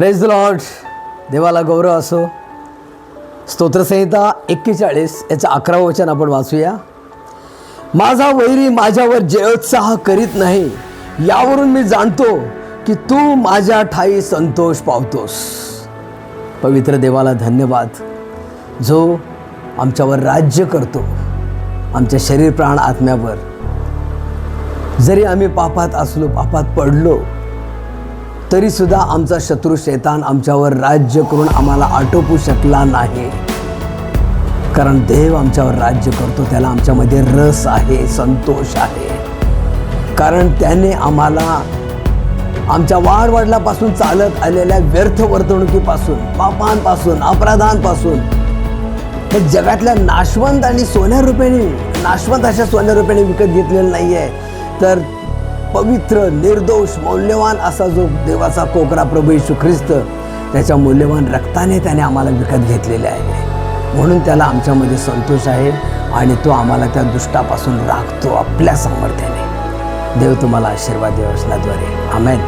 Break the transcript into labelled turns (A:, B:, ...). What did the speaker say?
A: Praise Lord देवाला गौरव असो. स्तोत्रसंहिता एक्केचाळीस याचं अकरावं वचन आपण वाचूया. माझा वैरी माझ्यावर जयोत्साह करीत नाही. यावरून मी जाणतो की तू माझ्या ठाई संतोष पावतोस. पवित्र देवाला धन्यवाद. जो आमच्यावर राज्य करतो आमच्या शरीर प्राण आत्म्यावर. जरी आम्ही पापात असलो पापात पडलो तरीसुद्धा आमचा शत्रू शैतान आमच्यावर राज्य करून आम्हाला आटोपू शकला नाही. कारण देव आमच्यावर राज्य करतो त्याला आमच्यामध्ये रस आहे संतोष आहे. कारण त्याने आम्हाला आमच्या वाढवडलापासून चालत आलेल्या व्यर्थ वर्तणुकीपासून पापांपासून अपराधांपासून हे जगातल्या नाशवंत आणि सोन्या रुपयाने नाशवंत अशा सोन्या रुपयाने विकत घेतलेलं नाही आहे तर पवित्र निर्दोष मौल्यवान असा जो देवाचा कोकरा प्रभू येशू ख्रिस्त त्याच्या मौल्यवान रक्ताने त्याने आम्हाला विकत घेतलेले आहे. म्हणून त्याला आमच्यामध्ये संतोष आहे आणि तो आम्हाला त्या दुष्टापासून राखतो आपल्या सामर्थ्याने. देव तुम्हाला आशीर्वाद देवसनाद्वारे आमेन.